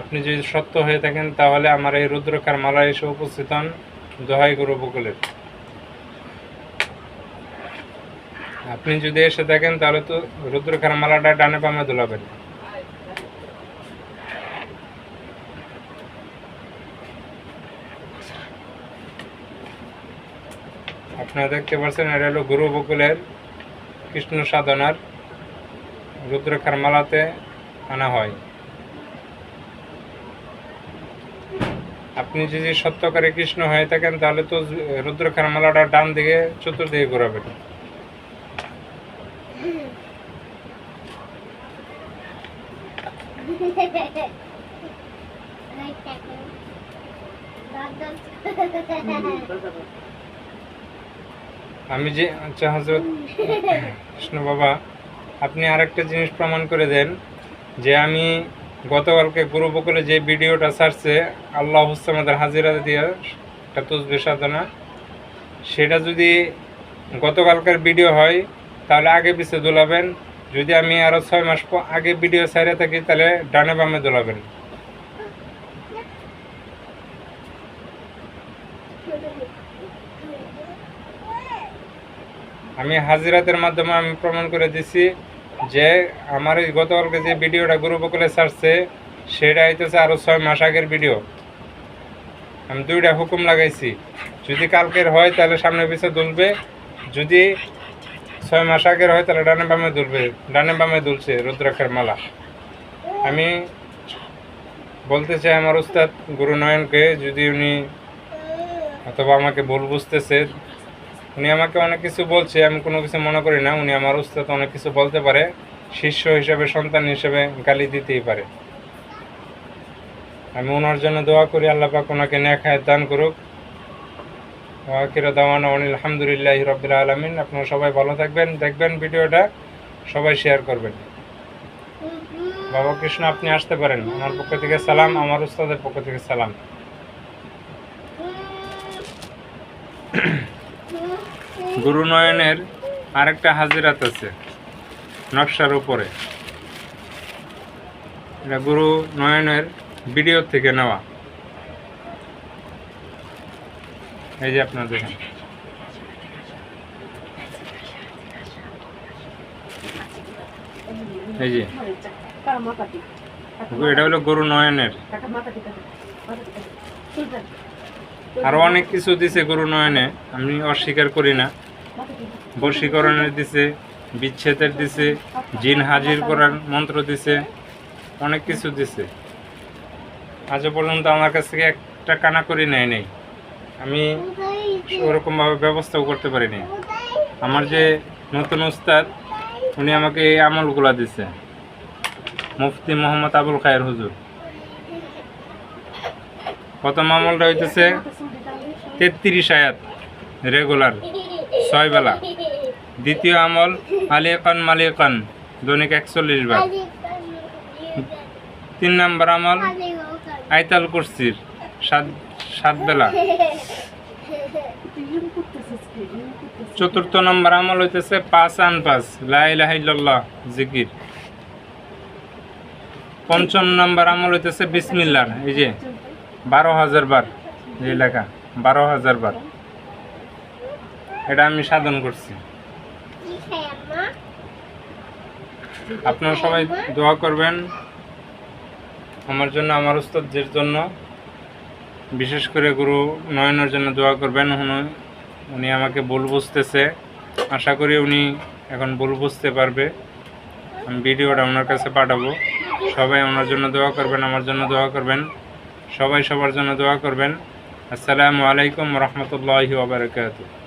আপনি যদি সত্য হয়ে থাকেন, তাহলে আমার এই রুদ্রকার মালা এসে উপস্থিত হন। দোহাই গুরু বকুলের। আপনি যদি এসে থাকেন, তাহলে তো রুদ্রকার মালাটা ডানে বামে দোলাবেন। আপনারা দেখতে পাচ্ছেন, এটা হলো গুরু বকুলের কৃষ্ণ সাধনার রুদ্রকার মালাতে আনা হয়। আপনি যদি সত্যকারে কৃষ্ণ হয়ে থাকেন, তাহলে তো রুদ্রখার মালাটা ডান দিকে চতুর্দিকে ঘোরাবেন আমি যে আচ্ছা হজরত কৃষ্ণ বাবা, আপনি আরেকটা জিনিস প্রমাণ করে দেন যে আমি গতকালকে গুরু বকুলে যে ভিডিওটা ছাড়ছে, আল্লাহ হুসামাদের হাজিরা দিয়ে একটা সাধনা সেটা যদি গতকালকার ভিডিও হয়, তাহলে আগে পিছে দোলাবেন। যদি আমি আরও ছয় মাস আগে ভিডিও ছাড়ে থাকি, তাহলে ডানে বামে দোলাবেন। আমি হাজিরাতের মাধ্যমে আমি প্রমাণ করে দিছি যে আমার এই গতকালকে যে ভিডিওটা গুরু বকুলে ছাড়ছে, সেটা হইতেছে আরও ছয় মাস আগের ভিডিও। আমি দুইটা হুকুম লাগাইছি, যদি কালকের হয় তাহলে সামনে পিছিয়ে দুলবে, যদি ছয় মাস আগের হয় তাহলে ডানে বামে দুলবে, ডানে বামে দুলছে রুদ্রাক্ষের মালা। আমি বলতে চাই আমার উস্তাদ গুরু নয়নকে, যদি উনি অথবা আমাকে ভুল বুঝতেছে উনি আমাকে অনেক কিছু বলছে, আমি কোনো কিছু মনে করি না। উনি আমার উস্তাদ অনেক কিছু বলতে পারে, শিষ্য হিসেবে, সন্তান হিসেবে গালি দিতেই পারে। আমি ওনার জন্য দোয়া করি, আল্লাহ পাক ওনাকে নেখায় দান করুক। ওয়াকির দাওয়ান আলহামদুলিল্লাহ রবিল আলমিন। আপনারা সবাই ভালো থাকবেন, দেখবেন ভিডিওটা, সবাই শেয়ার করবেন। বাবা কৃষ্ণ, আপনি আসতে পারেন। আমার পক্ষ থেকে সালাম, আমার উস্তাদের পক্ষ থেকে সালাম। গুরু নয়নের আরেকটা হাজিরাত আছে, নকশার উপরে। এটা গুরু নয়নের ভিডিও থেকে নেওয়া। এই যে আপনার দেখেন। এই যে। এটা হলো গুরু নয়নের আরও অনেক কিছু দিছে গুরু নয়নে আমি অস্বীকার করি না। বশীকরণের দিছে, বিচ্ছেদের দিছে, জিন হাজির করার মন্ত্র দিছে, অনেক কিছু দিছে। আজও পর্যন্ত আমার কাছ থেকে একটা কানা করি নেয় নেই। আমি ওরকমভাবে ব্যবস্থাও করতে পারিনি। আমার যে নতুন উস্তাদ, উনি আমাকে এই আমলগুলা দিছে। মুফতি মোহাম্মদ আবুল খায়ের হুজুর। প্রথম আমলটা হইতেছে তেত্রিশ আয়াত, রেগুলার। ছয় বেলা দ্বিতীয় আমল আলিয়াকান মালিয়াকান দৈনিক একচল্লিশ বার। তিন নম্বর আমল, আইতাল কুরসির, সাত সাত বেলা চতুর্থ নম্বর আমল হইতেছে পাঁচ আন পাঁচ লাইলাহিল্লাহ জিকির। পঞ্চম নম্বর আমল হইতেছে বিসমিল্লাহ, এই যে বারো হাজার বার যে লেখা, বারো হাজার বার। এটা আমি সাধন করছি। আপনারা সবাই দোয়া করবেন আমার জন্য আমার উস্তাদের জন্য। বিশেষ করে গুরু নয়নের জন্য দোয়া করবেন। উনি- উনি আমাকে ভুল বুঝতেছে। আশা করি উনি এখন ভুল বুঝতে পারবে। আমি ভিডিওটা ওনার কাছে পাঠাবো। সবাই ওনার জন্য দোয়া করবেন আমার জন্য দোয়া করবেন। সবাই সবার জন্য দোয়া করবেন। আসসালামু আলাইকুম রহমতুল্লাহি ওবরাকাতুহ